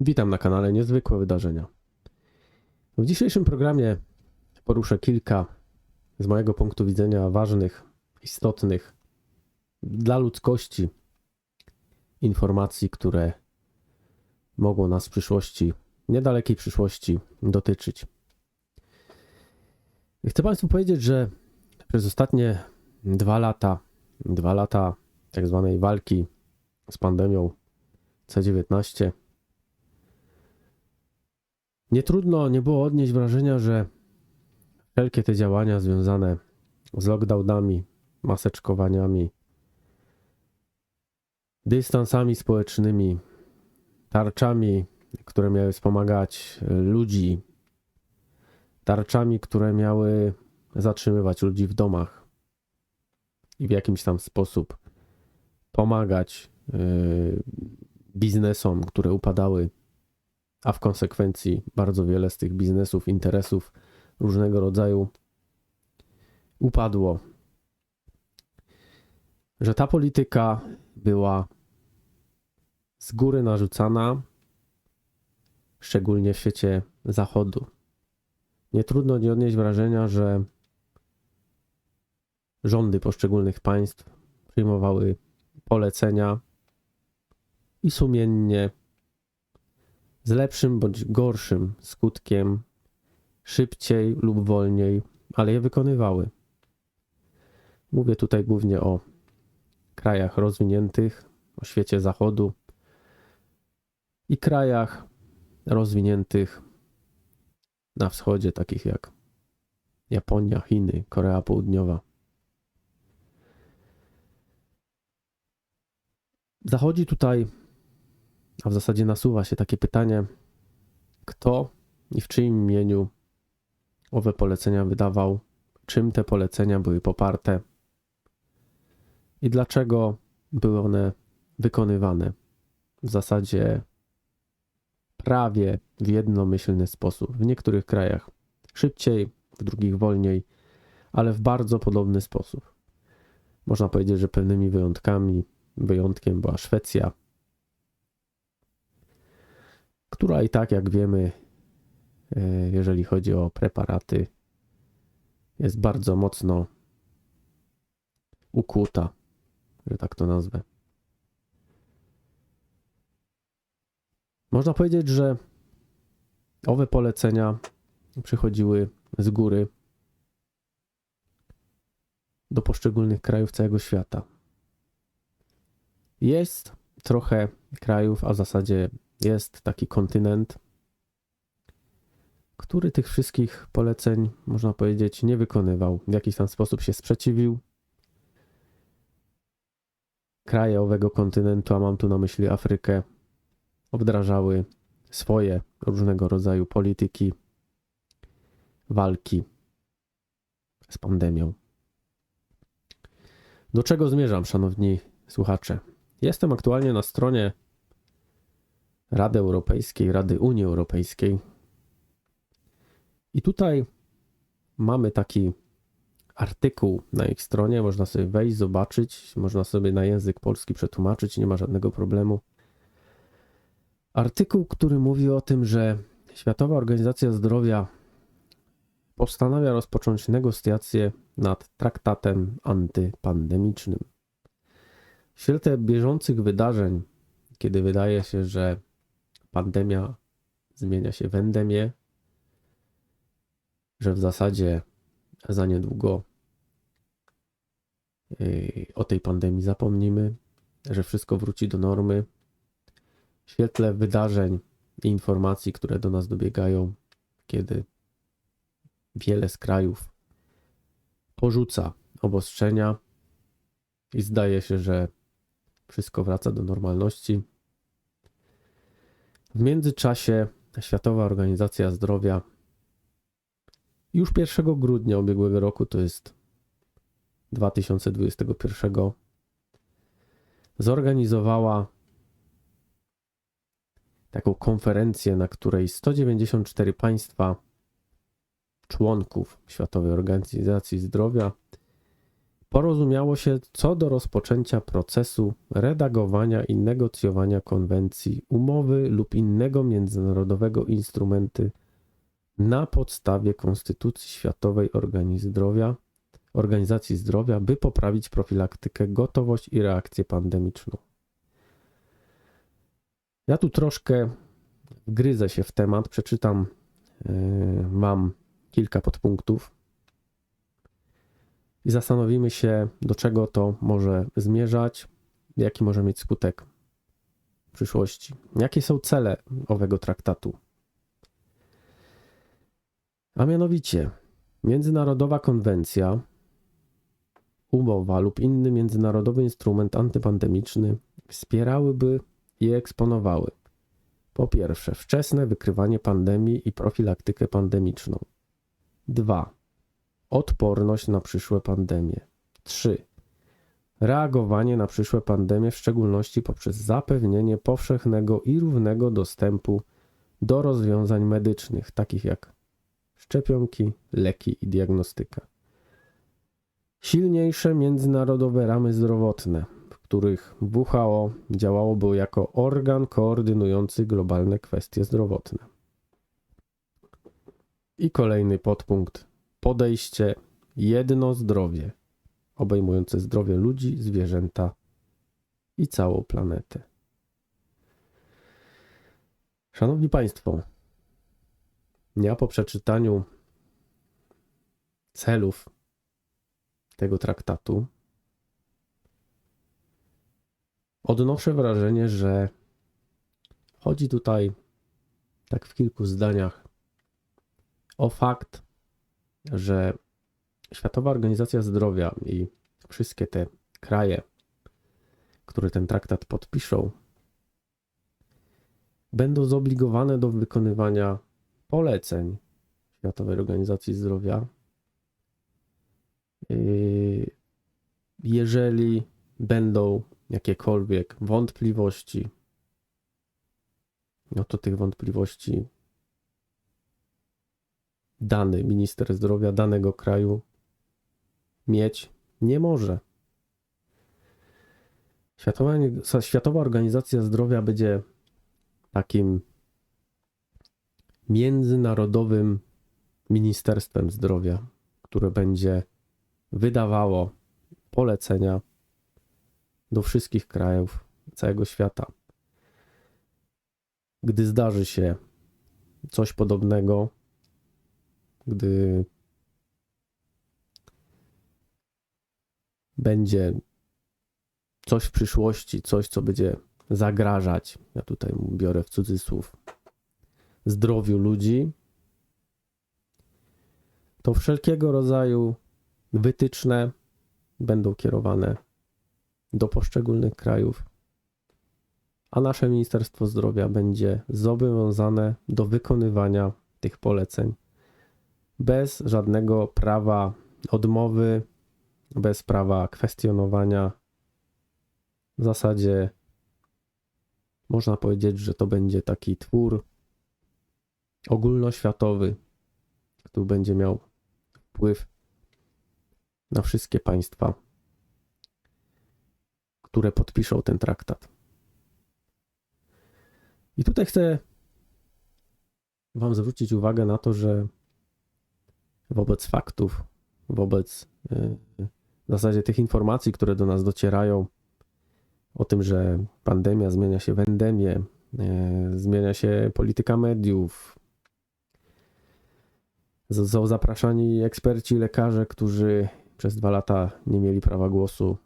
Witam na kanale Niezwykłe Wydarzenia. W dzisiejszym programie poruszę kilka z mojego punktu widzenia ważnych, istotnych dla ludzkości informacji, które mogą nas w przyszłości, niedalekiej przyszłości dotyczyć. Chcę Państwu powiedzieć, że przez ostatnie dwa lata, dwa lata tak zwanej walki z pandemią C19, nie trudno nie było odnieść wrażenia, że wszelkie te działania związane z lockdownami, maseczkowaniami, dystansami społecznymi, tarczami, które miały wspomagać ludzi, tarczami, które miały zatrzymywać ludzi w domach i w jakimś tam sposób pomagać yy, biznesom, które upadały a w konsekwencji bardzo wiele z tych biznesów, interesów różnego rodzaju upadło. Że ta polityka była z góry narzucana, szczególnie w świecie zachodu. Nie trudno nie odnieść wrażenia, że rządy poszczególnych państw przyjmowały polecenia i sumiennie z lepszym bądź gorszym skutkiem, szybciej lub wolniej, ale je wykonywały. Mówię tutaj głównie o krajach rozwiniętych, o świecie zachodu i krajach rozwiniętych na wschodzie, takich jak Japonia, Chiny, Korea Południowa. Zachodzi tutaj a w zasadzie nasuwa się takie pytanie, kto i w czyim imieniu owe polecenia wydawał, czym te polecenia były poparte i dlaczego były one wykonywane w zasadzie prawie w jednomyślny sposób. W niektórych krajach szybciej, w drugich wolniej, ale w bardzo podobny sposób. Można powiedzieć, że pewnymi wyjątkami, wyjątkiem była Szwecja, która i tak, jak wiemy, e, jeżeli chodzi o preparaty, jest bardzo mocno ukuta, że tak to nazwę. Można powiedzieć, że owe polecenia przychodziły z góry do poszczególnych krajów całego świata. Jest trochę krajów, a w zasadzie jest taki kontynent, który tych wszystkich poleceń, można powiedzieć, nie wykonywał. W jakiś tam sposób się sprzeciwił. Kraje owego kontynentu, a mam tu na myśli Afrykę, wdrażały swoje różnego rodzaju polityki walki z pandemią. Do czego zmierzam, szanowni słuchacze? Jestem aktualnie na stronie Rady Europejskiej, Rady Unii Europejskiej. I tutaj mamy taki artykuł na ich stronie, można sobie wejść, zobaczyć, można sobie na język polski przetłumaczyć, nie ma żadnego problemu. Artykuł, który mówi o tym, że Światowa Organizacja Zdrowia postanawia rozpocząć negocjacje nad traktatem antypandemicznym. W świetle bieżących wydarzeń, kiedy wydaje się, że pandemia zmienia się w endemię, że w zasadzie za niedługo yy, o tej pandemii zapomnimy, że wszystko wróci do normy. W świetle wydarzeń i informacji, które do nas dobiegają, kiedy wiele z krajów porzuca obostrzenia i zdaje się, że wszystko wraca do normalności, w międzyczasie Światowa Organizacja Zdrowia już 1 grudnia ubiegłego roku, to jest 2021, zorganizowała taką konferencję, na której 194 państwa członków Światowej Organizacji Zdrowia porozumiało się co do rozpoczęcia procesu redagowania i negocjowania konwencji, umowy lub innego międzynarodowego instrumenty na podstawie Konstytucji Światowej Organizacji Zdrowia, Organizacji Zdrowia, by poprawić profilaktykę, gotowość i reakcję pandemiczną. Ja tu troszkę wgryzę się w temat, przeczytam yy, Wam kilka podpunktów i zastanowimy się, do czego to może zmierzać, jaki może mieć skutek w przyszłości. Jakie są cele owego traktatu? A mianowicie, międzynarodowa konwencja, umowa lub inny międzynarodowy instrument antypandemiczny wspierałyby i eksponowały po pierwsze, wczesne wykrywanie pandemii i profilaktykę pandemiczną. 2. Odporność na przyszłe pandemie. 3. Reagowanie na przyszłe pandemie, w szczególności poprzez zapewnienie powszechnego i równego dostępu do rozwiązań medycznych, takich jak szczepionki, leki i diagnostyka. Silniejsze międzynarodowe ramy zdrowotne, w których WHO działałoby jako organ koordynujący globalne kwestie zdrowotne. I kolejny podpunkt: podejście jedno zdrowie, obejmujące zdrowie ludzi, zwierzęta i całą planetę. Szanowni Państwo, ja po przeczytaniu celów tego traktatu odnoszę wrażenie, że chodzi tutaj, tak w kilku zdaniach, o fakt, że Światowa Organizacja Zdrowia i wszystkie te kraje, które ten traktat podpiszą, będą zobligowane do wykonywania poleceń Światowej Organizacji Zdrowia, yy, jeżeli będą jakiekolwiek wątpliwości, no to tych wątpliwości dany minister zdrowia danego kraju mieć nie może. Światowa, Światowa Organizacja Zdrowia będzie takim międzynarodowym Ministerstwem Zdrowia, które będzie wydawało polecenia do wszystkich krajów całego świata. Gdy zdarzy się coś podobnego, gdy będzie coś w przyszłości, coś, co będzie zagrażać, ja tutaj biorę w cudzysłów, zdrowiu ludzi, to wszelkiego rodzaju wytyczne będą kierowane do poszczególnych krajów, a nasze Ministerstwo Zdrowia będzie zobowiązane do wykonywania tych poleceń bez żadnego prawa odmowy, bez prawa kwestionowania. W zasadzie można powiedzieć, że to będzie taki twór ogólnoświatowy, który będzie miał wpływ na wszystkie państwa, które podpiszą ten traktat. I tutaj chcę Wam zwrócić uwagę na to, że wobec faktów, wobec y, w zasadzie tych informacji, które do nas docierają o tym, że pandemia zmienia się w endemię, y, zmienia się polityka mediów, są zapraszani eksperci, lekarze, którzy przez dwa lata nie mieli prawa głosu.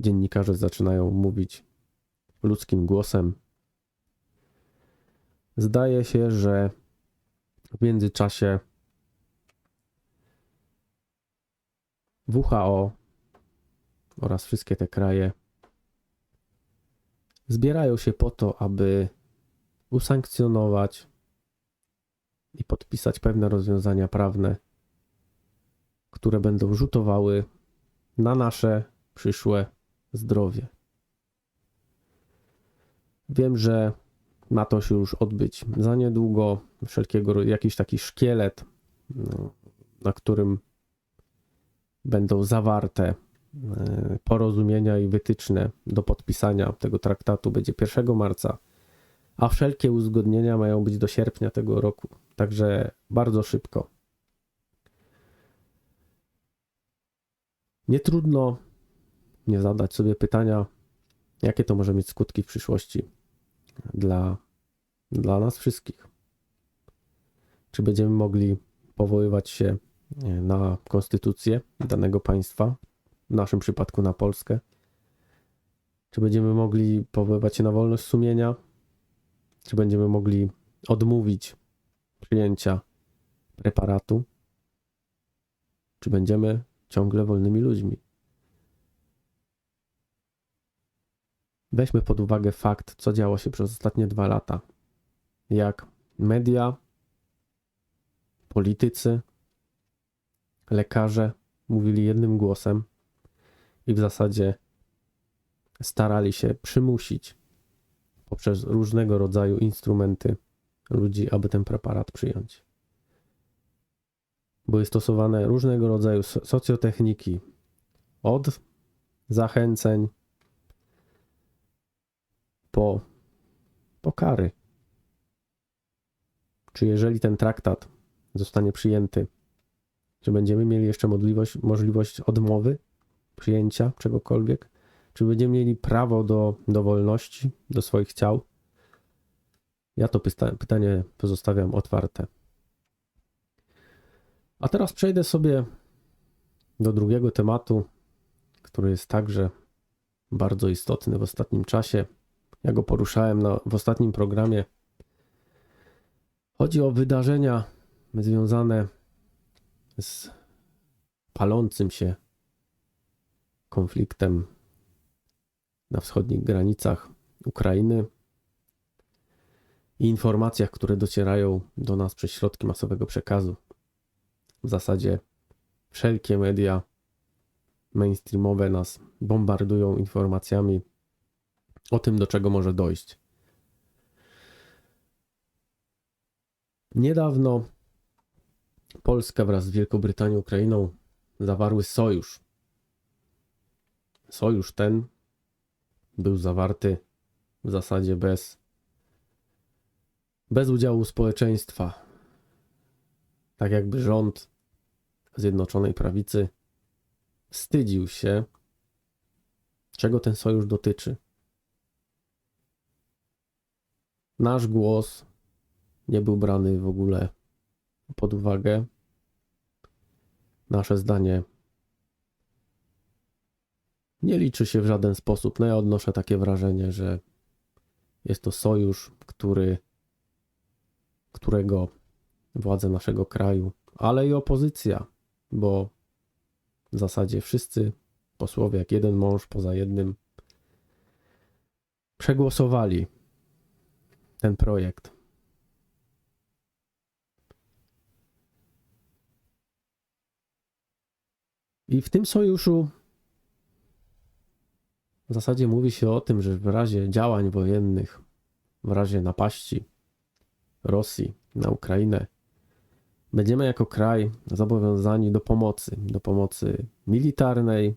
Dziennikarze zaczynają mówić ludzkim głosem. Zdaje się, że w międzyczasie WHO oraz wszystkie te kraje zbierają się po to, aby usankcjonować i podpisać pewne rozwiązania prawne, które będą rzutowały na nasze przyszłe zdrowie. Wiem, że ma to się już odbyć za niedługo. Wszelkiego jakiś taki szkielet, no, na którym będą zawarte e, porozumienia i wytyczne do podpisania tego traktatu będzie 1 marca, a wszelkie uzgodnienia mają być do sierpnia tego roku. Także bardzo szybko. Nie trudno nie zadać sobie pytania, jakie to może mieć skutki w przyszłości dla, dla nas wszystkich. Czy będziemy mogli powoływać się na konstytucję danego państwa, w naszym przypadku na Polskę? Czy będziemy mogli powoływać się na wolność sumienia? Czy będziemy mogli odmówić przyjęcia preparatu? Czy będziemy ciągle wolnymi ludźmi? Weźmy pod uwagę fakt, co działo się przez ostatnie dwa lata. Jak media, politycy, lekarze mówili jednym głosem i w zasadzie starali się przymusić poprzez różnego rodzaju instrumenty ludzi, aby ten preparat przyjąć. Były stosowane różnego rodzaju socjotechniki od zachęceń po, po kary. Czy jeżeli ten traktat zostanie przyjęty, czy będziemy mieli jeszcze możliwość, możliwość odmowy przyjęcia czegokolwiek? Czy będziemy mieli prawo do, do wolności, do swoich ciał? Ja to pytanie pozostawiam otwarte. A teraz przejdę sobie do drugiego tematu, który jest także bardzo istotny w ostatnim czasie. Ja go poruszałem na, w ostatnim programie. Chodzi o wydarzenia związane z palącym się konfliktem na wschodnich granicach Ukrainy i informacjach, które docierają do nas przez środki masowego przekazu. W zasadzie wszelkie media mainstreamowe nas bombardują informacjami o tym, do czego może dojść. Niedawno Polska wraz z Wielką Brytanią Ukrainą zawarły sojusz. Sojusz ten był zawarty w zasadzie bez, bez udziału społeczeństwa. Tak jakby rząd Zjednoczonej Prawicy wstydził się, czego ten sojusz dotyczy. Nasz głos nie był brany w ogóle pod uwagę. Nasze zdanie nie liczy się w żaden sposób. No ja odnoszę takie wrażenie, że jest to sojusz, który, którego władze naszego kraju, ale i opozycja, bo w zasadzie wszyscy posłowie, jak jeden mąż poza jednym, przegłosowali ten projekt. I w tym sojuszu w zasadzie mówi się o tym, że w razie działań wojennych, w razie napaści Rosji na Ukrainę, będziemy jako kraj zobowiązani do pomocy, do pomocy militarnej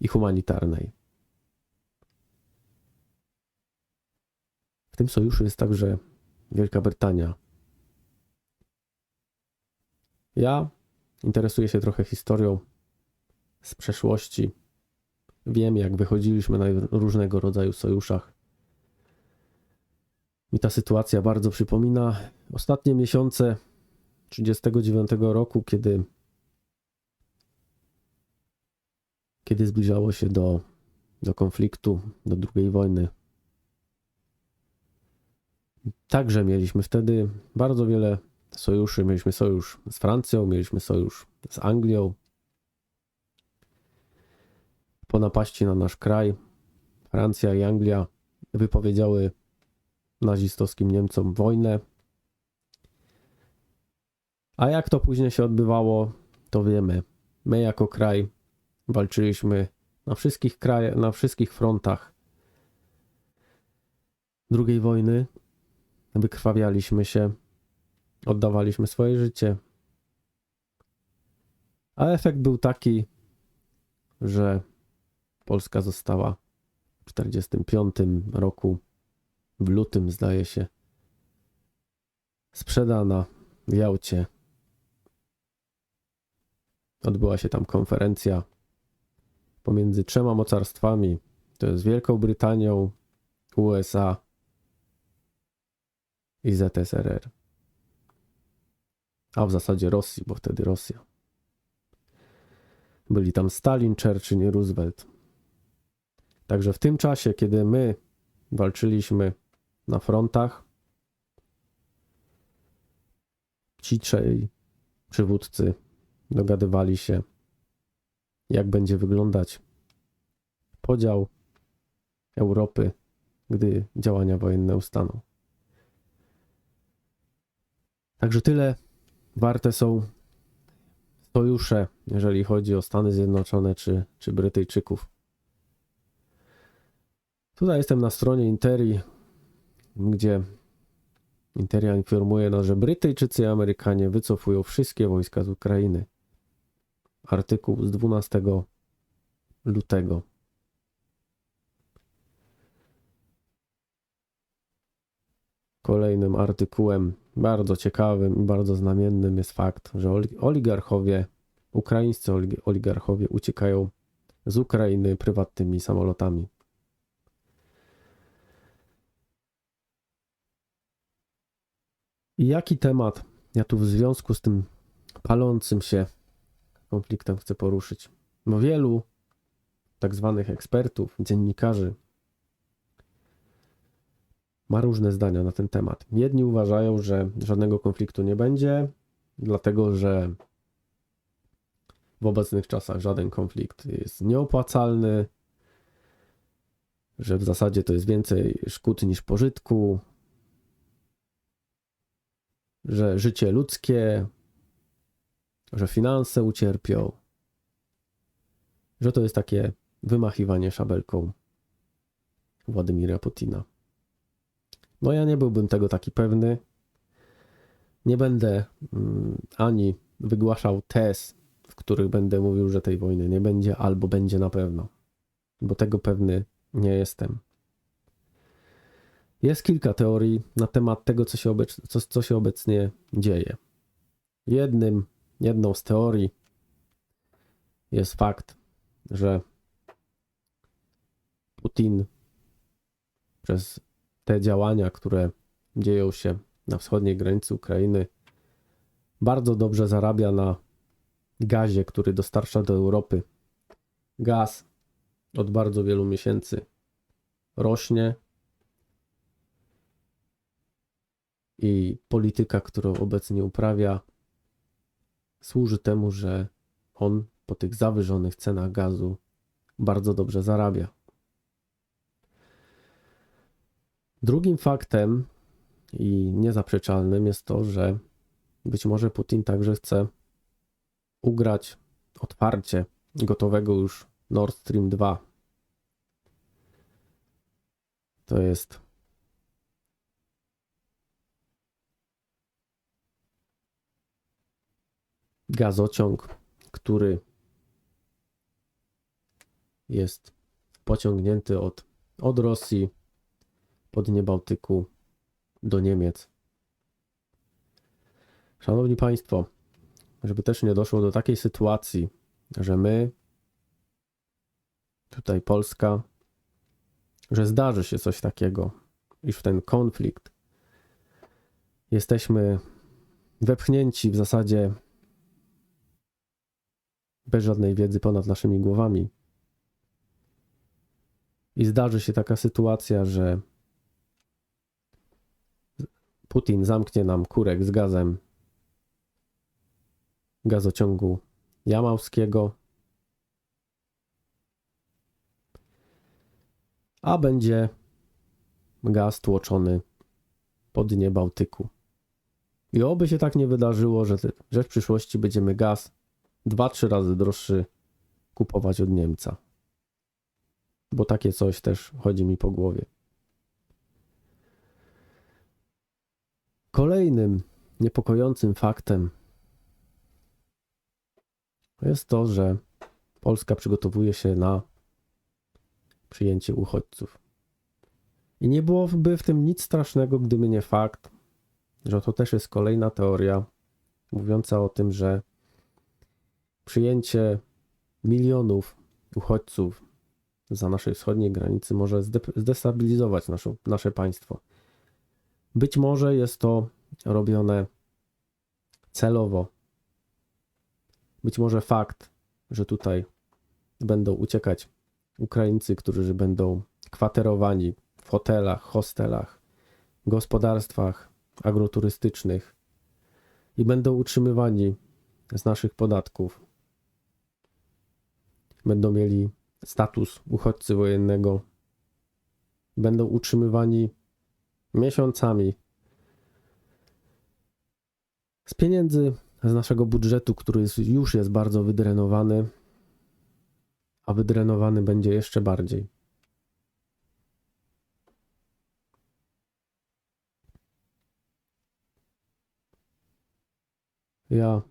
i humanitarnej. W tym sojuszu jest także Wielka Brytania. Ja interesuję się trochę historią z przeszłości. Wiem, jak wychodziliśmy na różnego rodzaju sojuszach. Mi ta sytuacja bardzo przypomina ostatnie miesiące 1939 roku, kiedy, kiedy zbliżało się do, do konfliktu, do II wojny Także mieliśmy wtedy bardzo wiele sojuszy. Mieliśmy sojusz z Francją, mieliśmy sojusz z Anglią. Po napaści na nasz kraj Francja i Anglia wypowiedziały nazistowskim Niemcom wojnę. A jak to później się odbywało, to wiemy. My jako kraj walczyliśmy na wszystkich na wszystkich frontach II wojny wykrwawialiśmy się, oddawaliśmy swoje życie. A efekt był taki, że Polska została w 1945 roku, w lutym zdaje się, sprzedana w Jałcie. Odbyła się tam konferencja pomiędzy trzema mocarstwami, to jest Wielką Brytanią, USA i ZSRR. A w zasadzie Rosji, bo wtedy Rosja. Byli tam Stalin, Churchill i Roosevelt. Także w tym czasie, kiedy my walczyliśmy na frontach, ci trzej przywódcy dogadywali się, jak będzie wyglądać podział Europy, gdy działania wojenne ustaną. Także tyle warte są sojusze, jeżeli chodzi o Stany Zjednoczone czy, czy Brytyjczyków. Tutaj jestem na stronie Interi, gdzie Interia informuje nas, że Brytyjczycy i Amerykanie wycofują wszystkie wojska z Ukrainy. Artykuł z 12 lutego. Kolejnym artykułem, bardzo ciekawym i bardzo znamiennym jest fakt, że oligarchowie, ukraińscy oligarchowie uciekają z Ukrainy prywatnymi samolotami. I jaki temat ja tu w związku z tym palącym się konfliktem chcę poruszyć? No wielu tak zwanych ekspertów, dziennikarzy ma różne zdania na ten temat. Jedni uważają, że żadnego konfliktu nie będzie, dlatego że w obecnych czasach żaden konflikt jest nieopłacalny, że w zasadzie to jest więcej szkód niż pożytku, że życie ludzkie, że finanse ucierpią, że to jest takie wymachiwanie szabelką Władimira Putina. No ja nie byłbym tego taki pewny. Nie będę mm, ani wygłaszał tez, w których będę mówił, że tej wojny nie będzie, albo będzie na pewno, bo tego pewny nie jestem. Jest kilka teorii na temat tego, co się, obec, co, co się obecnie dzieje. Jednym, jedną z teorii jest fakt, że Putin przez te działania, które dzieją się na wschodniej granicy Ukrainy, bardzo dobrze zarabia na gazie, który dostarcza do Europy. Gaz od bardzo wielu miesięcy rośnie i polityka, którą obecnie uprawia, służy temu, że on po tych zawyżonych cenach gazu bardzo dobrze zarabia. Drugim faktem i niezaprzeczalnym jest to, że być może Putin także chce ugrać otwarcie gotowego już Nord Stream 2. To jest gazociąg, który jest pociągnięty od, od Rosji po dnie Bałtyku do Niemiec. Szanowni Państwo, żeby też nie doszło do takiej sytuacji, że my, tutaj Polska, że zdarzy się coś takiego, iż w ten konflikt jesteśmy wepchnięci w zasadzie bez żadnej wiedzy ponad naszymi głowami. I zdarzy się taka sytuacja, że Putin zamknie nam kurek z gazem gazociągu jamałskiego, a będzie gaz tłoczony po dnie Bałtyku. I oby się tak nie wydarzyło, że, że w przyszłości będziemy gaz 2-3 razy droższy kupować od Niemca. Bo takie coś też chodzi mi po głowie. Kolejnym niepokojącym faktem jest to, że Polska przygotowuje się na przyjęcie uchodźców. I nie byłoby w tym nic strasznego, gdyby nie fakt, że to też jest kolejna teoria mówiąca o tym, że przyjęcie milionów uchodźców za naszej wschodniej granicy może zde- zdestabilizować nasze państwo. Być może jest to robione celowo. Być może fakt, że tutaj będą uciekać Ukraińcy, którzy będą kwaterowani w hotelach, hostelach, gospodarstwach agroturystycznych i będą utrzymywani z naszych podatków. Będą mieli status uchodźcy wojennego. Będą utrzymywani miesiącami z pieniędzy z naszego budżetu, który jest, już jest bardzo wydrenowany, a wydrenowany będzie jeszcze bardziej. Ja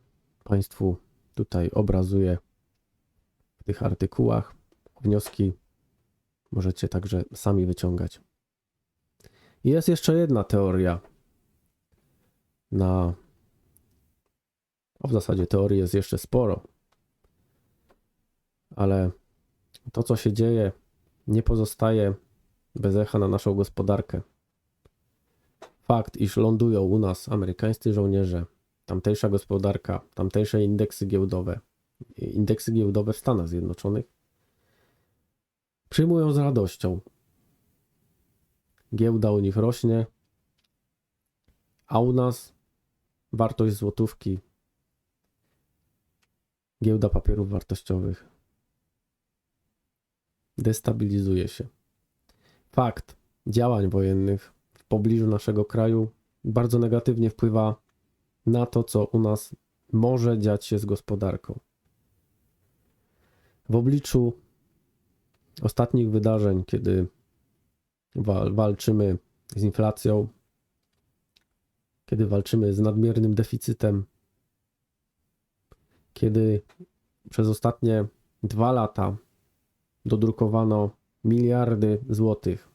Państwu tutaj obrazuję w tych artykułach. Wnioski możecie także sami wyciągać. Jest jeszcze jedna teoria na. O, w zasadzie teorii jest jeszcze sporo, ale to, co się dzieje, nie pozostaje bez echa na naszą gospodarkę. Fakt, iż lądują u nas amerykańscy żołnierze, tamtejsza gospodarka, tamtejsze indeksy giełdowe, indeksy giełdowe w Stanach Zjednoczonych przyjmują z radością. Giełda u nich rośnie, a u nas wartość złotówki, giełda papierów wartościowych destabilizuje się. Fakt działań wojennych w pobliżu naszego kraju bardzo negatywnie wpływa na to, co u nas może dziać się z gospodarką. W obliczu ostatnich wydarzeń, kiedy walczymy z inflacją, kiedy walczymy z nadmiernym deficytem, kiedy przez ostatnie dwa lata dodrukowano miliardy złotych,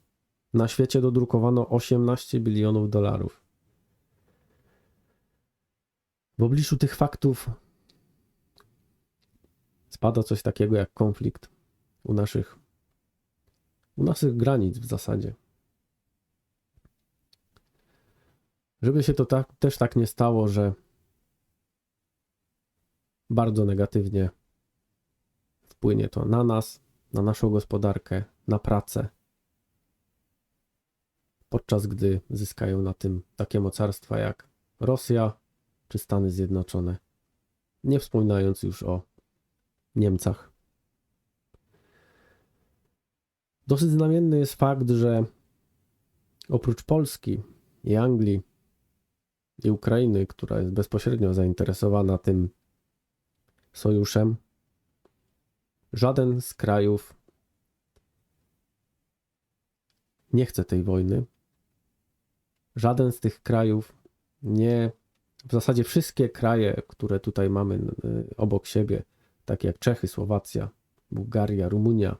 na świecie dodrukowano 18 bilionów dolarów. W obliczu tych faktów spada coś takiego jak konflikt u naszych, u naszych granic w zasadzie. Żeby się to tak, też tak nie stało, że bardzo negatywnie wpłynie to na nas, na naszą gospodarkę, na pracę, podczas gdy zyskają na tym takie mocarstwa jak Rosja czy Stany Zjednoczone. Nie wspominając już o Niemcach. Dosyć znamienny jest fakt, że oprócz Polski i Anglii i Ukrainy, która jest bezpośrednio zainteresowana tym sojuszem, żaden z krajów nie chce tej wojny. Żaden z tych krajów nie. W zasadzie wszystkie kraje, które tutaj mamy y, obok siebie, takie jak Czechy, Słowacja, Bułgaria, Rumunia,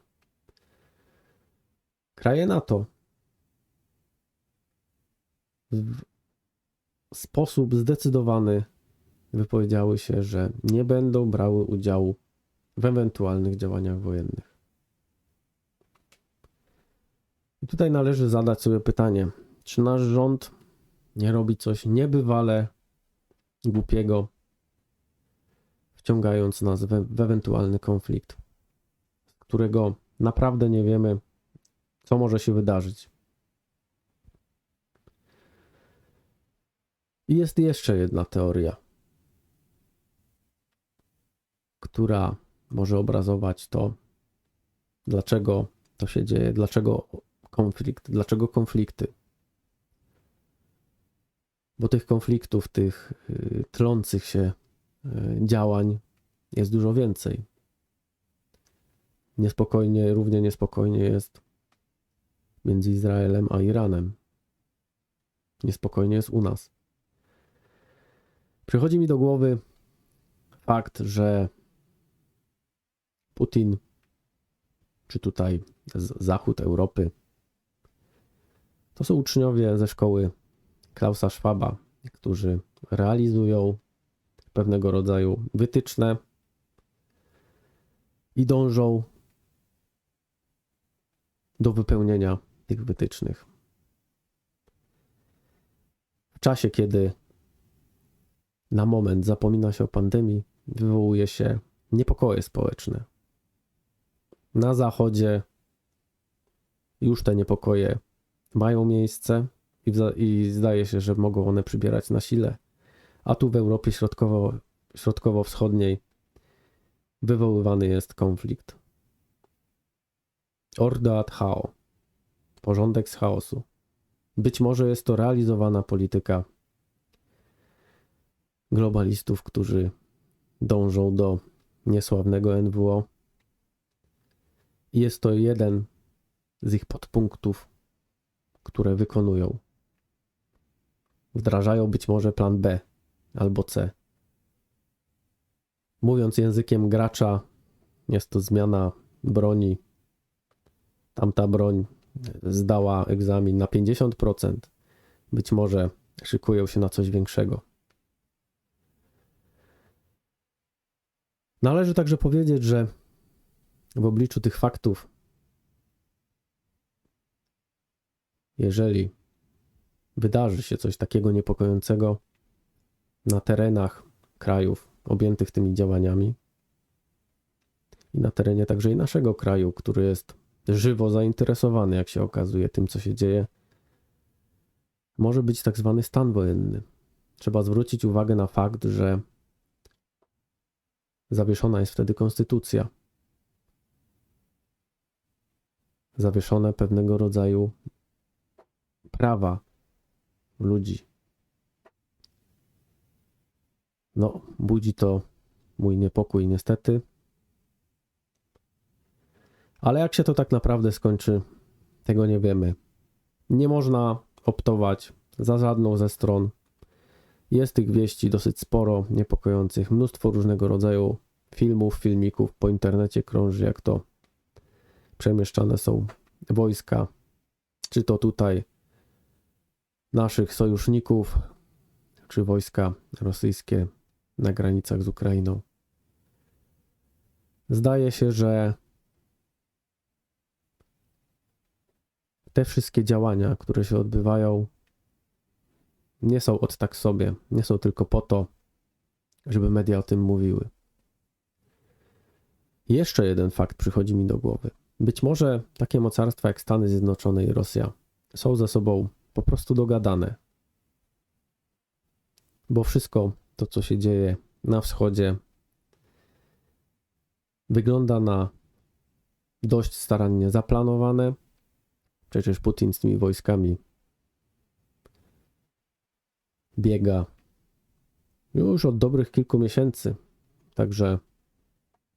kraje NATO w sposób zdecydowany wypowiedziały się, że nie będą brały udziału w ewentualnych działaniach wojennych. I tutaj należy zadać sobie pytanie, czy nasz rząd nie robi coś niebywale głupiego, wciągając nas w, ewentualny konflikt, którego naprawdę nie wiemy, co może się wydarzyć. I jest jeszcze jedna teoria, która może obrazować to, dlaczego to się dzieje, dlaczego konflikt, dlaczego konflikty. Bo tych konfliktów, tych y, tlących się y, działań jest dużo więcej. Niespokojnie, równie niespokojnie jest między Izraelem a Iranem. Niespokojnie jest u nas. Przychodzi mi do głowy fakt, że Putin, czy tutaj zachód Europy. To są uczniowie ze szkoły Klausa Schwaba, którzy realizują pewnego rodzaju wytyczne i dążą do wypełnienia tych wytycznych. W czasie, kiedy na moment zapomina się o pandemii, wywołuje się niepokoje społeczne. Na zachodzie już te niepokoje mają miejsce i, i zdaje się, że mogą one przybierać na sile, a tu w Europie Środkowo, Środkowo-Wschodniej wywoływany jest konflikt. Ordo ad chao. Porządek z chaosu. Być może jest to realizowana polityka globalistów, którzy dążą do niesławnego NWO. Jest to jeden z ich podpunktów, które wykonują. Wdrażają być może plan B albo C. Mówiąc językiem gracza, jest to zmiana broni. Tamta broń zdała egzamin na 50%. Być może szykują się na coś większego. Należy także powiedzieć, że w obliczu tych faktów, jeżeli wydarzy się coś takiego niepokojącego na terenach krajów objętych tymi działaniami i na terenie także i naszego kraju, który jest żywo zainteresowany, jak się okazuje, tym, co się dzieje, może być tak zwany stan wojenny. Trzeba zwrócić uwagę na fakt, że zawieszona jest wtedy konstytucja. Zawieszone pewnego rodzaju prawa ludzi. No, budzi to mój niepokój, niestety. Ale jak się to tak naprawdę skończy, tego nie wiemy. Nie można optować za żadną ze stron. Jest tych wieści dosyć sporo, niepokojących. Mnóstwo różnego rodzaju filmów, filmików po internecie krąży, jak to przemieszczane są wojska, czy to tutaj naszych sojuszników, czy wojska rosyjskie na granicach z Ukrainą. Zdaje się, że te wszystkie działania, które się odbywają, nie są od tak sobie, nie są tylko po to, żeby media o tym mówiły. Jeszcze jeden fakt przychodzi mi do głowy. Być może takie mocarstwa jak Stany Zjednoczone i Rosja są ze sobą po prostu dogadane. Bo wszystko to, co się dzieje na wschodzie, wygląda na dość starannie zaplanowane. Przecież Putin z tymi wojskami biega już od dobrych kilku miesięcy. Także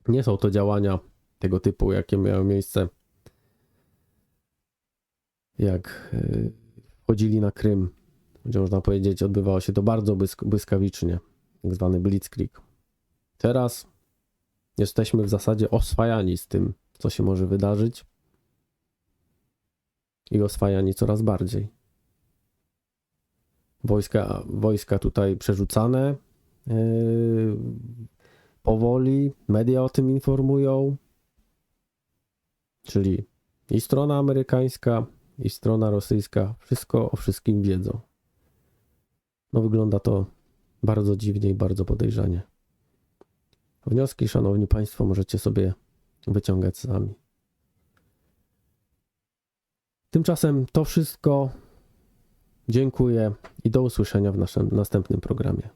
nie są to działania tego typu, jakie miały miejsce, jak yy, wchodzili na Krym, gdzie można powiedzieć, odbywało się to bardzo błysk- błyskawicznie, tak zwany blitzkrieg. Teraz jesteśmy w zasadzie oswajani z tym, co się może wydarzyć i oswajani coraz bardziej. Wojska, wojska tutaj przerzucane yy, powoli, media o tym informują, czyli i strona amerykańska, i strona rosyjska, wszystko o wszystkim wiedzą. No wygląda to bardzo dziwnie i bardzo podejrzanie. Wnioski, szanowni państwo, możecie sobie wyciągać sami. Tymczasem to wszystko. Dziękuję i do usłyszenia w naszym następnym programie.